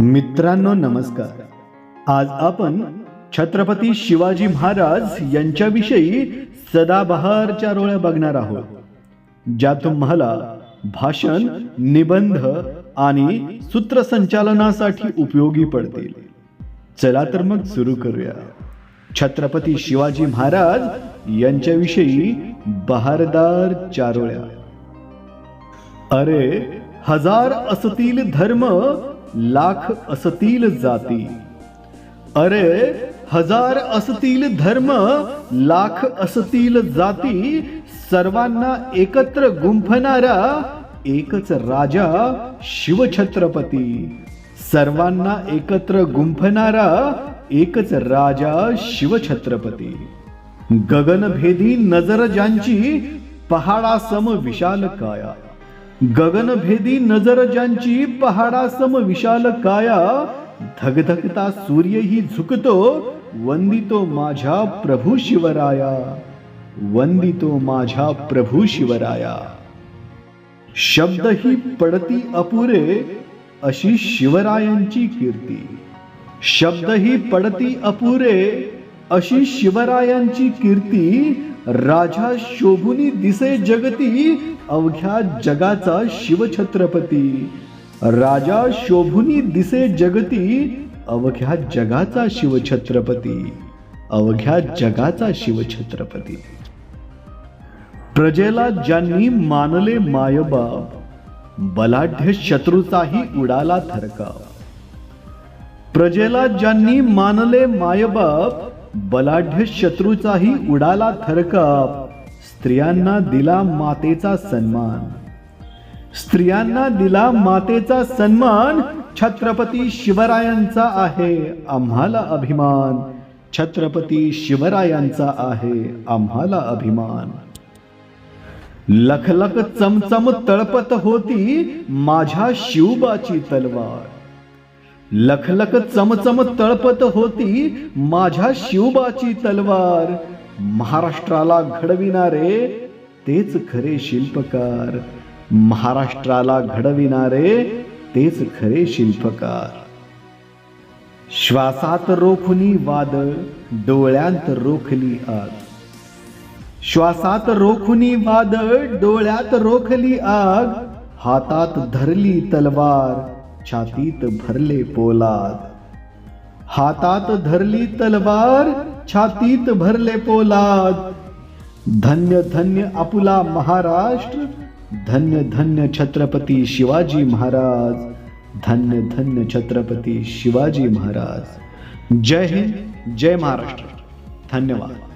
मित्रांनो नमस्कार. आज आपण छत्रपती शिवाजी महाराज यांच्याविषयी सदाबहारच्या रोळ्या बघणार आहोत ज्या तुम्हाला भाषण निबंध आणि सूत्रसंचालनासाठी उपयोगी पडतील. चला तर मग सुरू करूया. छत्रपती शिवाजी महाराज यांच्याविषयी बहारदार चारोळ्या. अरे हजार असतील धर्म लाख असतील जाती. अरे हजार असतील धर्म लाख असतील जाती सर्वांना एकत्र गुंफणारा एकच राजा शिवछत्रपती. सर्वांना एकत्र गुंफणारा एकच राजा शिवछत्रपती. गगनभेदी नजर ज्यांची पहाडासम विशाल काया गगनभेदी नजर ज्यांची पहाडासम विशाल काया. धगधगता सूर्यही झुकतो वंदितो माझ्या प्रभू शिवराया. वंदितो माझ्या प्रभू शिवराया. शब्द ही पडती अपुरे अशी शिवरायांची कीर्ती. शब्द ही पडती अपुरे अशी शिवरायांची कीर्ती राजा शोभुनी दिसे जगती अवघ्या जगाचा शिवछत्रपती. राजा शोभुनी दिसे जगती अवघ्या जगाचा शिवछत्रपती. अवघ्या जगाचा शिवछत्रपती. प्रजेला ज्यांनी मानले मायबाब बलाढ्य शत्रूचाही उडाला थरकाव प्रजेला ज्यांनी मानले मायबाप बलाढ्य शत्रूचाही उडाला थरकाप. स्त्रियांना दिला मातेचा सन्मान. स्त्रियांना दिला मातेचा सन्मान. छत्रपती शिवरायांचा आहे आम्हाला अभिमान. छत्रपती शिवरायांचा आहे आम्हाला अभिमान. लखलख चमचम तळपत होती माझ्या शिवबाची तलवार. लखलख चमचम तळपत होती माझ्या शिवबाची तलवार. महाराष्ट्राला घडविणारे तेच खरे शिल्पकार. महाराष्ट्राला घडविणारे तेच खरे शिल्पकार. श्वासात रोखुनी वादळ डोळ्यांत रोखली आग. श्वासात रोखुनी वादळ डोळ्यात रोखली आग. हातात धरली तलवार छातीत भरले पोलाद. हातात धरली तलवार छातीत भरले पोलाद. धन्य धन्य आपुला महाराष्ट्र धन्य धन्य छत्रपती शिवाजी महाराज धन्य धन्य छत्रपती शिवाजी महाराज. जय हिंद जय महाराष्ट्र. धन्यवाद.